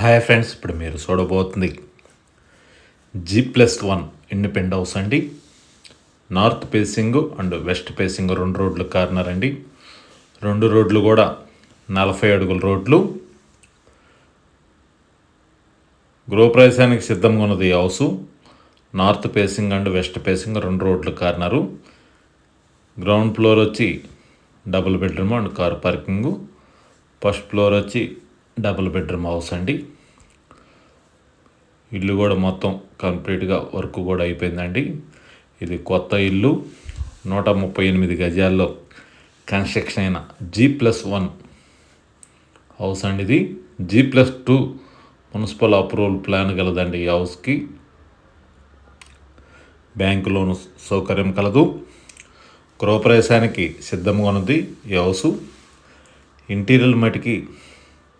Hi friends ఇప్పుడు మీరు చూడబోతుంది G plus one independent house అండి. North facing and west facing రెండు రోడ్లు కార్నర్ అండి. రెండు రోడ్లు కూడా నలభై అడుగుల రోడ్లు. గృహప్రవేశానికి సిద్ధంగా ఉన్నది ఈ house north facing and west facing రెండు రోడ్లు కార్నరు గ్రౌండ్ ఫ్లోర్ వచ్చి double bedroom and car parking first floor వచ్చి డబుల్ బెడ్రూమ్ హౌస్ అండి. ఇల్లు కూడా మొత్తం కంప్లీట్గా వర్క్ కూడా అయిపోయిందండి. ఇది కొత్త ఇల్లు. నూట ముప్పై ఎనిమిది గజాల్లో కన్స్ట్రక్షన్ అయిన జీ ప్లస్ వన్ హౌస్ అండి ఇది. G plus two municipal approval plan కలదండి ఈ హౌస్కి. బ్యాంకు లోను సౌకర్యం కలదు. గృహప్రవేశానికి సిద్ధంగా ఉన్నది ఈ హౌసు. ఇంటీరియర్ మటుకి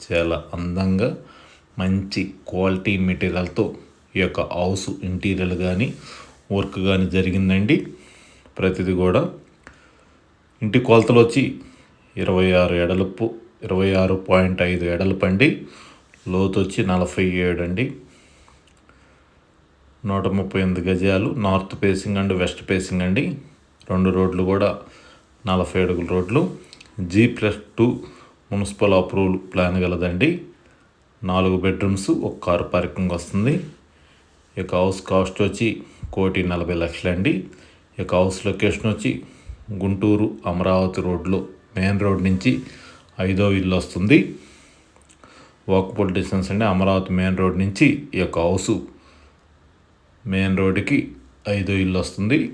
చాలా అందంగా మంచి క్వాలిటీ మెటీరియల్తో ఈ యొక్క హౌస్ ఇంటీరియర్ కానీ వర్క్ కానీ జరిగిందండి. ప్రతిదీ కూడా ఇంటి కొలతలు వచ్చి ఇరవై ఆరు ఎడలపు ఇరవై ఆరు పాయింట్ ఐదు ఎడలపు అండి. లోతు వచ్చి నలభై ఏడు అండి. నూట ముప్పై ఎనిమిది గజాలు north facing and west facing అండి. రెండు రోడ్లు కూడా నలభై అడుగుల రోడ్లు. G plus two municipal approval plan గలదండి. నాలుగు బెడ్రూమ్స్ ఒక కారు పార్కింగ్ వస్తుంది. ఈ యొక్క హౌస్ కాస్ట్ వచ్చి కోటి నలభై లక్షలండి. ఈ యొక్క హౌస్ లొకేషన్ వచ్చి గుంటూరు అమరావతి రోడ్లో మెయిన్ రోడ్ నుంచి ఐదో ఇల్లు వస్తుంది. వాకబుల్ డిస్టెన్స్ అండి అమరావతి మెయిన్ రోడ్ నుంచి ఈ యొక్క హౌసు మెయిన్ రోడ్డుకి ఐదో ఇల్లు వస్తుంది.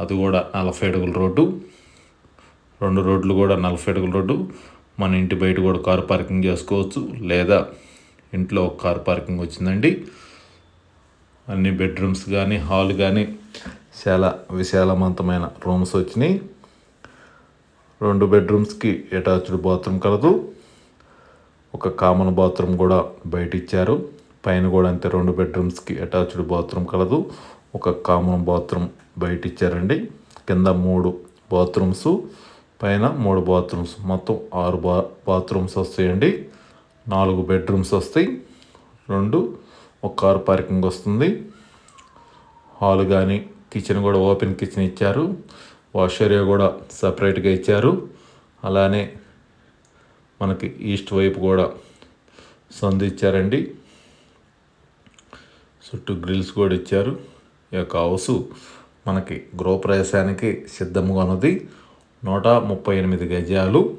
అది కూడా నలభై అడుగుల రోడ్డు. రెండు రోడ్లు కూడా నలభై అడుగుల రోడ్డు. మన ఇంటి బయట కూడా కార్ పార్కింగ్ చేసుకోవచ్చు. లేదా ఇంట్లో ఒక కార్ పార్కింగ్ వచ్చిందండి. అన్ని బెడ్రూమ్స్ కానీ హాల్ కానీ చాలా విశాలవంతమైన రూమ్స్ వచ్చినాయి. రెండు బెడ్రూమ్స్కి అటాచ్డ్ బాత్రూమ్ కలదు. ఒక కామన్ బాత్రూమ్ కూడా బయట ఇచ్చారు. పైన కూడా అంతే రెండు బెడ్రూమ్స్కి అటాచ్డ్ బాత్రూమ్ కలదు. ఒక కామన్ బాత్రూమ్ బయట ఇచ్చారండి. కింద మూడు బాత్రూమ్స్. పైన మూడు బాత్రూమ్స్ మొత్తం ఆరు బా బాత్రూమ్స్ వస్తాయండి. నాలుగు బెడ్రూమ్స్ వస్తాయి. రెండు ఒక కార్ పార్కింగ్ వస్తుంది. హాల్ కానీ కిచెన్ కూడా ఓపెన్ కిచెన్ ఇచ్చారు. వాష్ ఏరియా కూడా సపరేట్గా ఇచ్చారు. అలానే మనకి ఈస్ట్ వైపు కూడా సందు ఇచ్చారండి. చుట్టూ గ్రిల్స్ కూడా ఇచ్చారు. ఈ యొక్క హౌస్ మనకి గృహప్రవేశానికి సిద్ధంగా ఉన్నది. నూట ముప్పై ఎనిమిది గజాలు.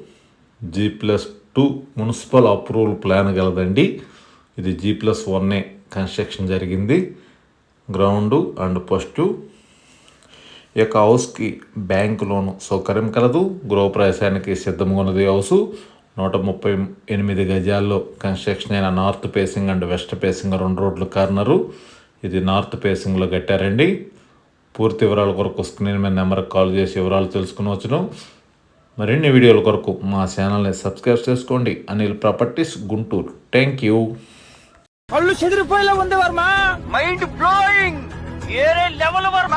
G plus two municipal approval plan గలదండి. ఇది జీ ప్లస్ వన్నే కన్స్ట్రక్షన్ జరిగింది. గ్రౌండ్ అండ్ ఫస్ట్ ఈ యొక్క హౌస్కి బ్యాంక్ లోన్ సౌకర్యం కలదు. గృహప్రవేశానికి సిద్ధంగా ఉన్నది హౌసు. నూట ముప్పై ఎనిమిది గజాల్లో కన్స్ట్రక్షన్ అయిన north facing and west facing రెండు రోడ్లు కార్నరు. ఇది నార్త్ పేసింగ్లో కట్టారండి. పూర్తి వివరాల కొరకు స్క్రీన్ మీద నెంబర్కి కాల్ చేసి వివరాలు తెలుసుకునవచ్చును మరిన్ని వీడియోల కొరకు మా ఛానల్ని సబ్స్క్రైబ్ చేసుకోండి. Anil properties Guntur. Thank you కళ్ళు చెదిరిపోయేలా ఉంది వర్మ. మైండ్ బ్లోయింగ్ వేరే లెవెల్ వర్మ.